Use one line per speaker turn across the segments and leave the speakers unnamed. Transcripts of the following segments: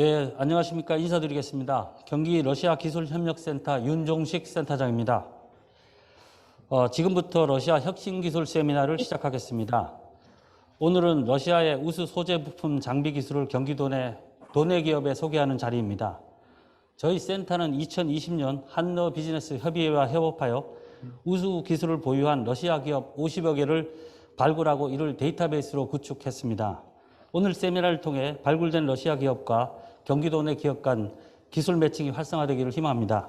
네, 안녕하십니까. 인사드리겠습니다. 경기 러시아 기술협력센터 윤종식 센터장입니다. 어, 지금부터 러시아 혁신기술 세미나를 시작하겠습니다. 오늘은 러시아의 우수 소재 부품 장비 기술을 경기도 내 도내 기업에 소개하는 자리입니다. 저희 센터는 2020년 한러 비즈니스 협의회와 협업하여 우수 기술을 보유한 러시아 기업 50여 개를 발굴하고 이를 데이터베이스로 구축했습니다. 오늘 세미나를 통해 발굴된 러시아 기업과 경기도 내 기업 간 기술 매칭이 활성화되기를 희망합니다.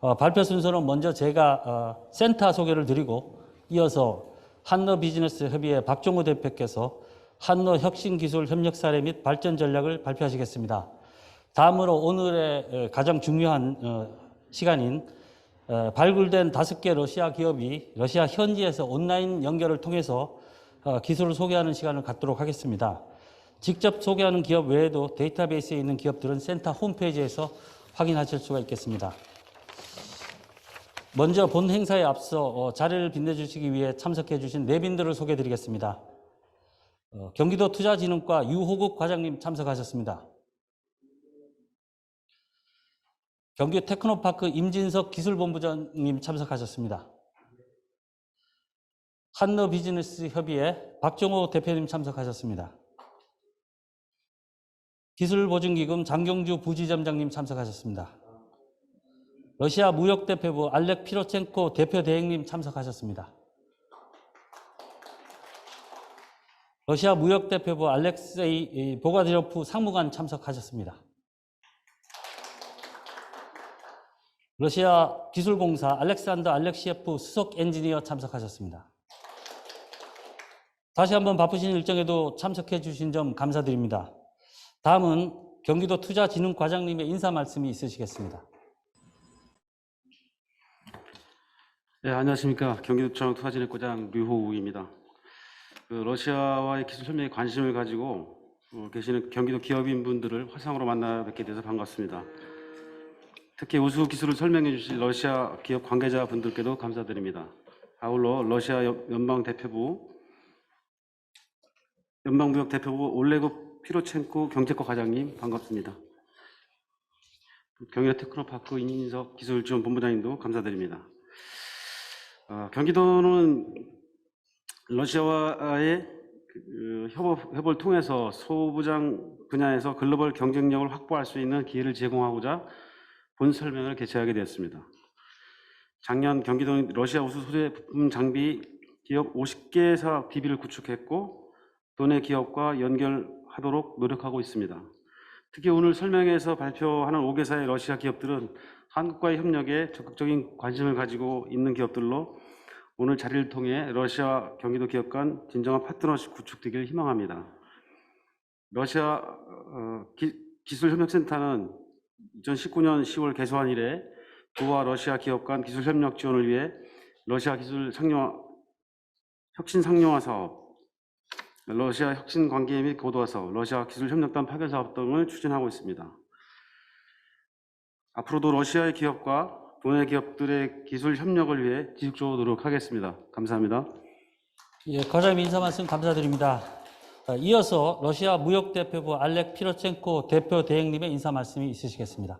어, 발표 순서는 먼저 제가 어, 센터 소개를 드리고 이어서 한러 비즈니스 협의회 박종호 대표께서 한러 혁신 기술 협력 사례 및 발전 전략을 발표하시겠습니다. 다음으로 오늘의 에, 가장 중요한 어, 시간인 에, 발굴된 다섯 개 러시아 기업이 러시아 현지에서 온라인 연결을 통해서 어, 기술을 소개하는 시간을 갖도록 하겠습니다. 직접 소개하는 기업 외에도 데이터베이스에 있는 기업들은 센터 홈페이지에서 확인하실 수가 있겠습니다. 먼저 본 행사에 앞서 어, 자리를 빛내주시기 위해 참석해 주신 내빈들을 소개해 드리겠습니다. 어, 경기도 투자진흥과 유호국 과장님 참석하셨습니다. 경기 테크노파크 임진석 기술본부장님 참석하셨습니다. 한너 비즈니스 협의회 박정호 대표님 참석하셨습니다. 기술보증기금 장경주 부지점장님 참석하셨습니다. 러시아 무역대표부 알렉 피로첸코 대표 대행님 참석하셨습니다. 러시아 무역대표부 알렉세이 보가디로프 상무관 참석하셨습니다. 러시아 기술공사 알렉산더 알렉시에프 수석 엔지니어 참석하셨습니다. 다시 한번 바쁘신 일정에도 참석해 주신 점 감사드립니다. 다음은 경기도 투자진흥과장님의 인사 말씀이 있으시겠습니다.
네, 안녕하십니까. 경기도청 투자진흥과장 류호우입니다. 그 러시아와의 기술 협력에 관심을 가지고 어, 계시는 경기도 기업인 분들을 화상으로 만나 뵙게 돼서 반갑습니다. 특히 우수 기술을 설명해 주실 러시아 기업 관계자 분들께도 감사드립니다. 아울러 러시아 연- 연방 대표부 연방무역 대표부 올레고 피로첸코 경제과 과장님 반갑습니다. 경기도 테크노파크 임인석 기술지원 본부장님도 감사드립니다. 어, 경기도는 러시아와의 그 협업, 협업을 통해서 소부장 분야에서 글로벌 경쟁력을 확보할 수 있는 기회를 제공하고자 본 설명을 개최하게 되었습니다. 작년 경기도는 러시아 우수 소재 부품 장비 기업 50개 사업 DB를 구축했고 도내 기업과 연결 하도록 노력하고 있습니다. 특히 오늘 설명회에서 발표하는 5개사의 러시아 기업들은 한국과의 협력에 적극적인 관심을 가지고 있는 기업들로 오늘 자리를 통해 러시아 경기도 기업 간 진정한 파트너십 구축되기를 희망합니다. 러시아 어, 기, 기술협력센터는 2019년 10월 개소한 이래 도와 러시아 기업 간 기술협력 지원을 위해 러시아 기술 상용화 혁신 상용화 사업, 러시아 혁신 관계 및 고도화 사업, 러시아 기술 협력단 파견 사업 등을 추진하고 있습니다. 앞으로도 러시아의 기업과 도내 기업들의 기술 협력을 위해 지속적으로 노력하겠습니다. 감사합니다.
예, 과장님 인사 말씀 감사드립니다. 어, 이어서 러시아 무역대표부 알렉 피로첸코 대표대행님의 인사 말씀이 있으시겠습니다.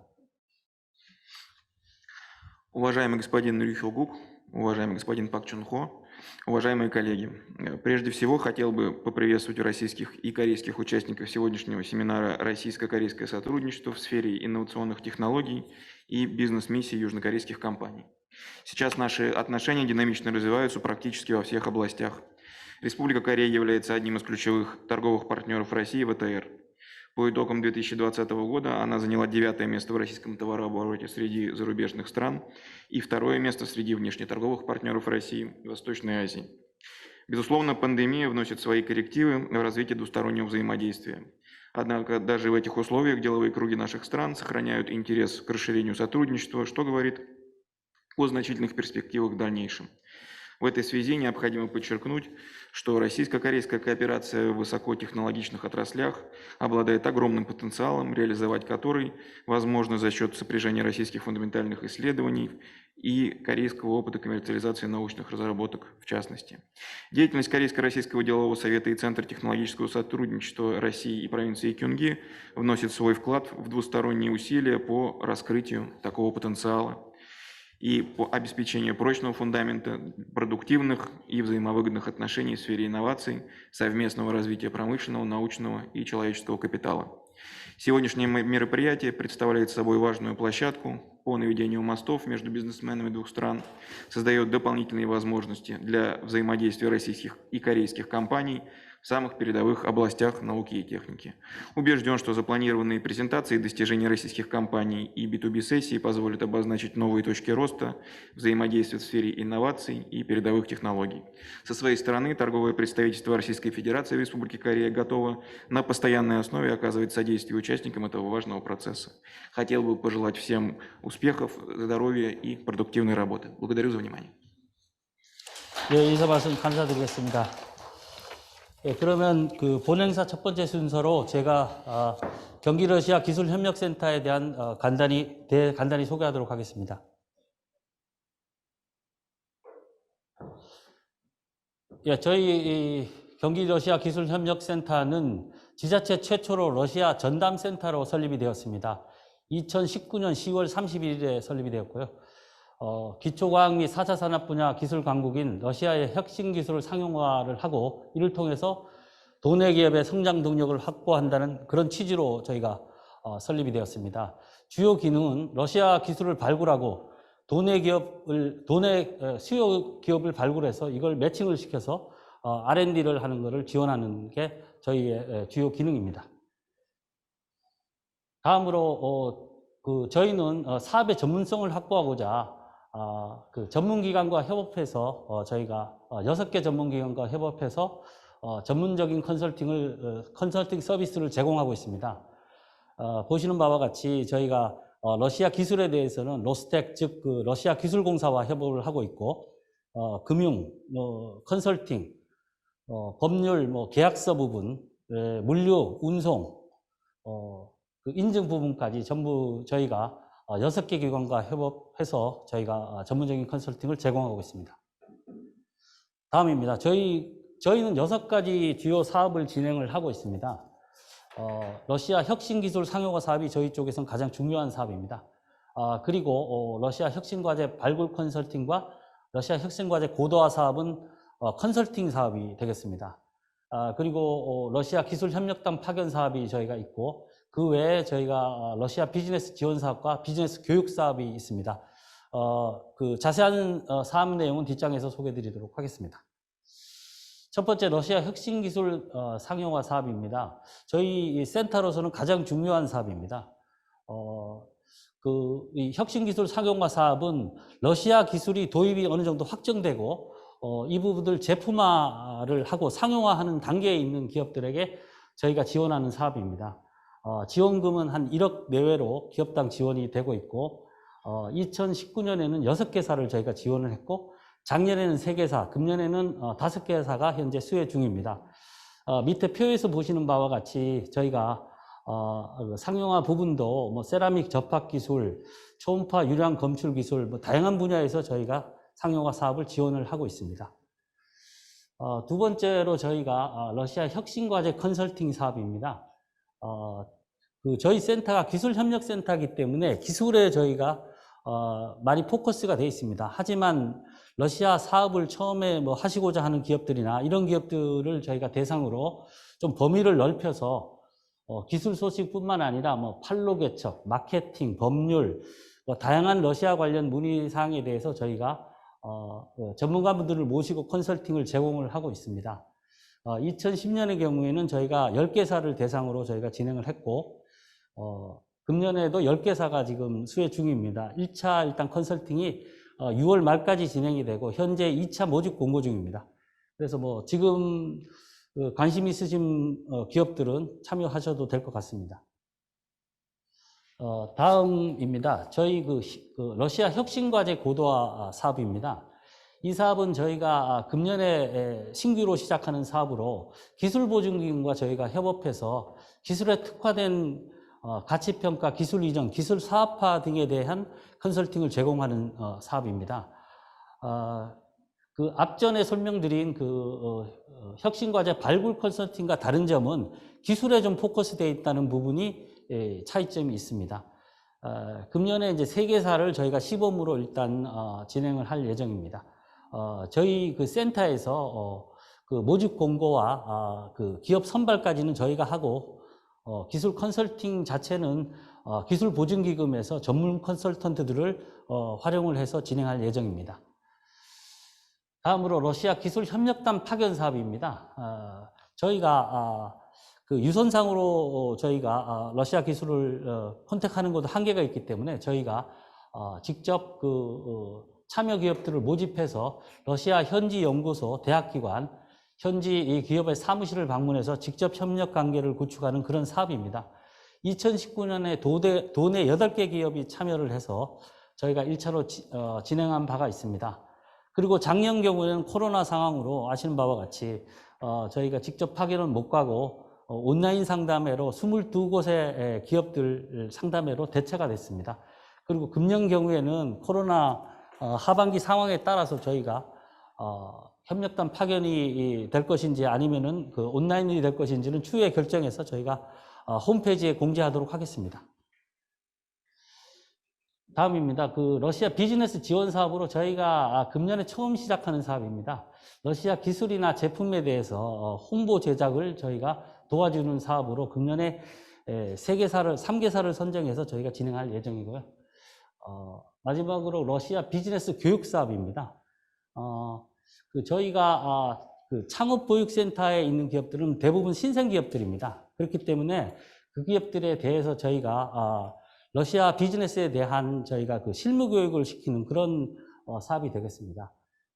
Уважаемый господин Рюхелгук, уважаемый господин Пак Чун Хо, уважаемые коллеги, э, прежде всего хотел бы поприветствовать российских и корейских участников сегодняшнего семинара «Российско-корейское сотрудничество в сфере инновационных технологий и бизнес-миссий южнокорейских компаний». Сейчас наши отношения динамично развиваются практически во всех областях. Республика Корея является одним из ключевых торговых партнеров России в ВТР. По итогам 2020 года она заняла девятое место в российском товарообороте среди зарубежных стран и второе место среди внешнеторговых партнеров России в Восточной Азии. Безусловно, пандемия вносит свои коррективы в развитие двустороннего взаимодействия. Однако даже в этих условиях деловые круги наших стран сохраняют интерес к расширению сотрудничества, что говорит о значительных перспективах в дальнейшем. В этой связи необходимо подчеркнуть, что российско-корейская кооперация в высокотехнологичных отраслях обладает огромным потенциалом, реализовать который возможно за счет сопряжения российских фундаментальных исследований и корейского опыта коммерциализации научных разработок в частности. Деятельность Корейско-Российского делового совета и Центра технологического сотрудничества России и провинции Кюнги вносит свой вклад в двусторонние усилия по раскрытию такого потенциала и по обеспечению прочного фундамента продуктивных и взаимовыгодных отношений в сфере инноваций, совместного развития промышленного, научного и человеческого капитала. Сегодняшнее мероприятие представляет собой важную площадку по наведению мостов между бизнесменами двух стран, создает дополнительные возможности для взаимодействия российских и корейских компаний в самых передовых областях науки и техники. Убежден, что запланированные презентации достижений российских компаний и B2B-сессии позволят обозначить новые точки роста взаимодействия в сфере инноваций и передовых технологий. Со своей стороны, торговое представительство Российской Федерации в Республике Корея готово на постоянной основе оказывать содействие участникам этого важного процесса. Хотел бы пожелать всем успехов, здоровья и продуктивной работы. Благодарю за внимание.
예, 인사 말씀 감사드리겠습니다. 예, 그러면 그 본행사 첫 번째 순서로 제가 아, 경기 러시아 기술협력센터에 대한 어, 간단히 대 간단히 소개하도록 하겠습니다. 예, 저희 이 경기 러시아 기술협력센터는 지자체 최초로 러시아 전담센터로 설립이 되었습니다. 2019년 10월 31일에 설립이 되었고요. 어, 기초과학 및 4차 산업 분야 기술 강국인 러시아의 혁신 기술을 상용화를 하고 이를 통해서 도내 기업의 성장 동력을 확보한다는 그런 취지로 저희가 어, 설립이 되었습니다. 주요 기능은 러시아 기술을 발굴하고 도내 기업을 도내 어, 수요 기업을 발굴해서 이걸 매칭을 시켜서 어, R&D를 하는 것을 지원하는 게 저희의 에, 주요 기능입니다. 다음으로 어, 그 저희는 어, 사업의 전문성을 확보하고자 아, 그 전문기관과 협업해서 어, 저희가 어, 여섯 개 전문기관과 협업해서 어, 전문적인 컨설팅을 어, 컨설팅 서비스를 제공하고 있습니다. 어, 보시는 바와 같이 저희가 어, 러시아 기술에 대해서는 로스텍 즉 그 러시아 기술공사와 협업을 하고 있고 어, 금융, 뭐 컨설팅, 어, 법률, 뭐 계약서 부분, 에, 물류, 운송, 어, 그 인증 부분까지 전부 저희가 어, 여섯 개 기관과 협업해서 저희가 어, 전문적인 컨설팅을 제공하고 있습니다. 다음입니다. 저희, 저희는 여섯 가지 주요 사업을 진행을 하고 있습니다. 어, 러시아 혁신기술 상용화 사업이 저희 쪽에서는 가장 중요한 사업입니다. 아, 그리고 어, 러시아 혁신과제 발굴 컨설팅과 러시아 혁신과제 고도화 사업은 어, 컨설팅 사업이 되겠습니다. 아, 그리고 어, 러시아 기술협력단 파견 사업이 저희가 있고 그 외에 저희가 어, 러시아 비즈니스 지원 사업과 비즈니스 교육 사업이 있습니다. 어, 그 자세한 어, 사업 내용은 뒷장에서 소개해 드리도록 하겠습니다. 첫 번째 러시아 혁신 기술 어, 상용화 사업입니다. 저희 이 센터로서는 가장 중요한 사업입니다. 어, 그, 이 혁신 기술 상용화 사업은 러시아 기술이 도입이 어느 정도 확정되고, 어, 이 부분들 제품화를 하고 상용화하는 단계에 있는 기업들에게 저희가 지원하는 사업입니다. 어, 지원금은 한 1억 내외로 기업당 지원이 되고 있고, 어, 2019년에는 6개사를 저희가 지원을 했고, 작년에는 3개사, 금년에는 어, 5개사가 현재 수혜 중입니다. 어, 밑에 표에서 보시는 바와 같이 저희가 어, 그 상용화 부분도 뭐 세라믹 접합 기술, 초음파 유량 검출 기술, 뭐 다양한 분야에서 저희가 상용화 사업을 지원을 하고 있습니다. 어, 두 번째로 저희가 어, 러시아 혁신과제 컨설팅 사업입니다. 어, 그 저희 센터가 기술협력센터이기 때문에 기술에 저희가 어, 많이 포커스가 되어 있습니다. 하지만 러시아 사업을 처음에 뭐 하시고자 하는 기업들이나 이런 기업들을 저희가 대상으로 좀 범위를 넓혀서 어, 기술 소식뿐만 아니라 뭐 판로 개척, 마케팅, 법률, 뭐 다양한 러시아 관련 문의 사항에 대해서 저희가 어, 그 전문가분들을 모시고 컨설팅을 제공을 하고 있습니다. 어, 2010년의 경우에는 저희가 10개사를 대상으로 저희가 진행을 했고, 어, 금년에도 10개사가 지금 수혜 중입니다. 1차 일단 컨설팅이 어, 6월 말까지 진행이 되고, 현재 2차 모집 공고 중입니다. 그래서 뭐 지금 그 관심 있으신 어, 기업들은 참여하셔도 될 것 같습니다. 어, 다음입니다. 저희 그, 히- 그 러시아 혁신과제 고도화 아, 사업입니다. 이 사업은 저희가 아, 금년에 에, 신규로 시작하는 사업으로 기술보증기금과 저희가 협업해서 기술에 특화된 어, 가치평가, 기술 이전, 기술 사업화 등에 대한 컨설팅을 제공하는 어, 사업입니다. 어, 그 앞전에 설명드린 그 어, 어, 혁신과제 발굴 컨설팅과 다른 점은 기술에 좀 포커스되어 있다는 부분이 예, 차이점이 있습니다. 어, 금년에 이제 세 개사를 저희가 시범으로 일단 어, 진행을 할 예정입니다. 어, 저희 그 센터에서 어, 그 모집 공고와 아, 그 기업 선발까지는 저희가 하고 어, 기술 컨설팅 자체는 어, 기술 보증기금에서 전문 컨설턴트들을 어, 활용을 해서 진행할 예정입니다. 다음으로 러시아 기술 협력단 파견 사업입니다. 어, 저희가 아, 그 유선상으로 어, 저희가 아, 러시아 기술을 어, 컨택하는 것도 한계가 있기 때문에 저희가 어, 직접 그 어, 참여 기업들을 모집해서 러시아 현지 연구소, 대학기관, 현지 이 기업의 사무실을 방문해서 직접 협력 관계를 구축하는 그런 사업입니다. 2019년에 도대, 도내 8개 기업이 참여를 해서 저희가 1차로 지, 어, 진행한 바가 있습니다. 그리고 작년 경우에는 코로나 상황으로 아시는 바와 같이 어, 저희가 직접 파견은 못 가고 어, 온라인 상담회로 22곳의 기업들 상담회로 대체가 됐습니다. 그리고 금년 경우에는 코로나 어, 하반기 상황에 따라서 저희가 어, 협력단 파견이 될 것인지 아니면은 그 온라인이 될 것인지는 추후에 결정해서 저희가 어, 홈페이지에 공지하도록 하겠습니다. 다음입니다. 그 러시아 비즈니스 지원 사업으로 저희가 아, 금년에 처음 시작하는 사업입니다. 러시아 기술이나 제품에 대해서 어, 홍보 제작을 저희가 도와주는 사업으로 금년에 에, 세 개사를, 삼 개사를 선정해서 저희가 진행할 예정이고요. 어, 마지막으로 러시아 비즈니스 교육 사업입니다. 어, 그 저희가 아, 그 창업 보육센터에 있는 기업들은 대부분 신생 기업들입니다. 그렇기 때문에 그 기업들에 대해서 저희가 아, 러시아 비즈니스에 대한 저희가 그 실무 교육을 시키는 그런 어, 사업이 되겠습니다.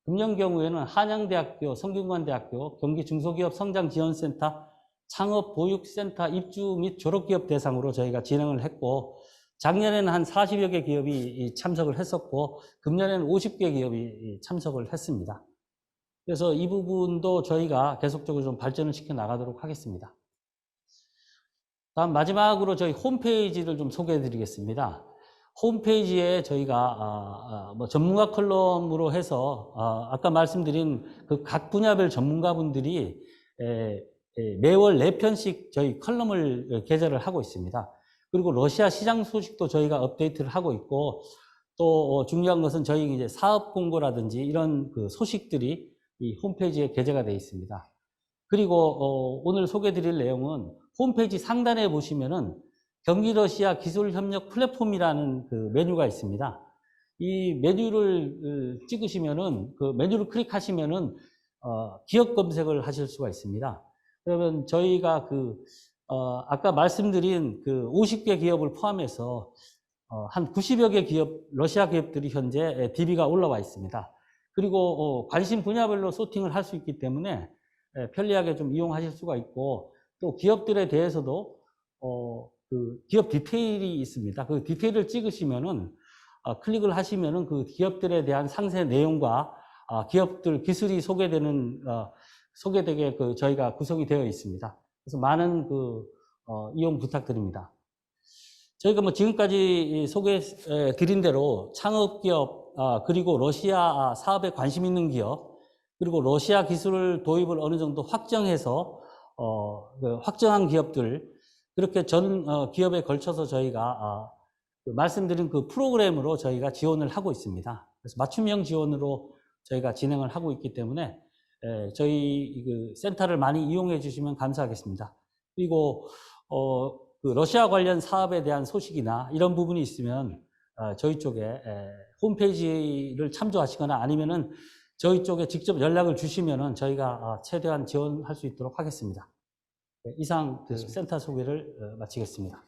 금년 경우에는 한양대학교, 성균관대학교, 경기중소기업 성장지원센터, 창업보육센터 입주 및 졸업기업 대상으로 저희가 진행을 했고, 작년에는 한 40여 개 기업이 이 참석을 했었고, 금년에는 50개 기업이 이 참석을 했습니다. 그래서 이 부분도 저희가 계속적으로 좀 발전을 시켜 나가도록 하겠습니다. 다음 마지막으로 저희 홈페이지를 좀 소개해 드리겠습니다. 홈페이지에 저희가 아, 아, 뭐 전문가 컬럼으로 해서 아, 아까 말씀드린 그 각 분야별 전문가분들이 매월 4편씩 저희 컬럼을 게재를 하고 있습니다. 그리고 러시아 시장 소식도 저희가 업데이트를 하고 있고 또 어, 중요한 것은 저희 이제 사업 공고라든지 이런 그 소식들이 이 홈페이지에 게재가 되어 있습니다. 그리고 어, 오늘 소개해 드릴 내용은 홈페이지 상단에 보시면은 경기 러시아 기술 협력 플랫폼이라는 그 메뉴가 있습니다. 이 메뉴를 어, 찍으시면은 그 메뉴를 클릭하시면은 어, 기업 검색을 하실 수가 있습니다. 그러면 저희가 그 어, 아까 말씀드린 그 50개 기업을 포함해서 어, 한 90여 개 기업 러시아 기업들이 현재 DB가 올라와 있습니다. 그리고 어, 관심 분야별로 소팅을 할 수 있기 때문에 예, 편리하게 좀 이용하실 수가 있고 또 기업들에 대해서도 어, 그 기업 디테일이 있습니다. 그 디테일을 찍으시면은 어, 클릭을 하시면은 그 기업들에 대한 상세 내용과 아, 기업들 기술이 소개되는 어, 소개되게 그 저희가 구성이 되어 있습니다. 그래서 많은 그 어, 이용 부탁드립니다. 저희가 뭐 지금까지 소개해 드린 대로 창업 기업 아, 그리고 러시아 사업에 관심 있는 기업 그리고 러시아 기술 도입을 어느 정도 확정해서 어, 그 확정한 기업들 그렇게 전 어, 기업에 걸쳐서 저희가 아, 그 말씀드린 그 프로그램으로 저희가 지원을 하고 있습니다. 그래서 맞춤형 지원으로 저희가 진행을 하고 있기 때문에 에, 저희 그 센터를 많이 이용해 주시면 감사하겠습니다. 그리고 어, 그 러시아 관련 사업에 대한 소식이나 이런 부분이 있으면 어, 저희 쪽에 에, 홈페이지를 참조하시거나 아니면은 저희 쪽에 직접 연락을 주시면은 저희가 어, 최대한 지원할 수 있도록 하겠습니다. 네, 이상 그 센터 소개를 어, 마치겠습니다.